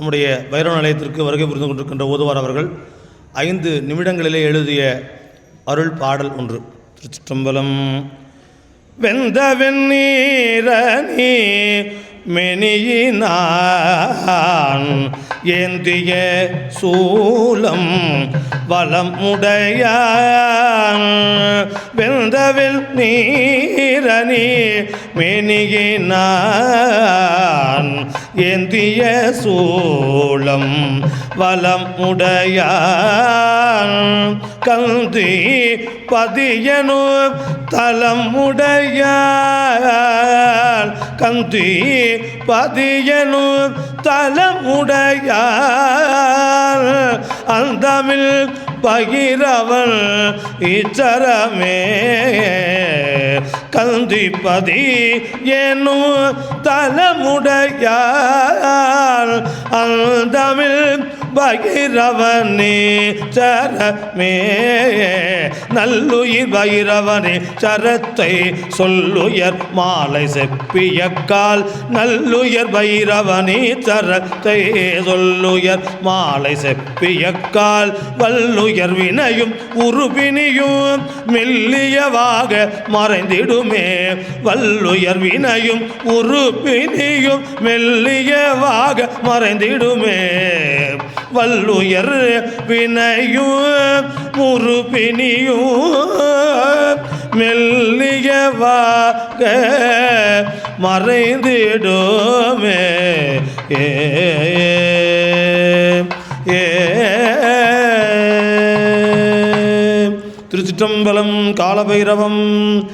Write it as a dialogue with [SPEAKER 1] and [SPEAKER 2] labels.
[SPEAKER 1] நம்முடைய வைரவ நிலையத்திற்கு வருகை புரிந்து கொண்டிருக்கின்ற ஓதுவார் அவர்கள் ஐந்து நிமிடங்களிலே எழுதிய அருள் பாடல் ஒன்று. திருச்சிற்றம்பலம் வெந்த வெந்நீரணி மெனியினான் ஏந்திய சூலம் வளம் உடையான் நீரணி மெனிகினான். ஏந்திய சூளம் வலம் உடையான். கந்தி பதியனு தலம் உடையான். கந்தி பதியனு தலம் உடையான். அந்தமில் பகிரவள் இச்சரமே. கந்திப்பதி என்னும் தலமுடையார் அந்தமிழ் பகிரவனே சரமே. நல்லுயிர் பகிரவனே சரத்தை சொல்லுயர் மாலை செப்பியக்கால் நல்லுயர் பைரவனே சரத்தை சொல்லுயர் மாலை செப்பியக்கால் வல்லுயர் வினையும் உருபினியும் மெல்லியவாக மறைந்திடுமே. வல்லுயர் வினையும் உருபினியும் மெல்லியவாக மறைந்திடுமே. வல்லுயர் வினையும் உருபினியும் மெல்லியவாக மறைந்திடுமே. ஏ. திருச்சிற்றம்பலம் காலபைரவம்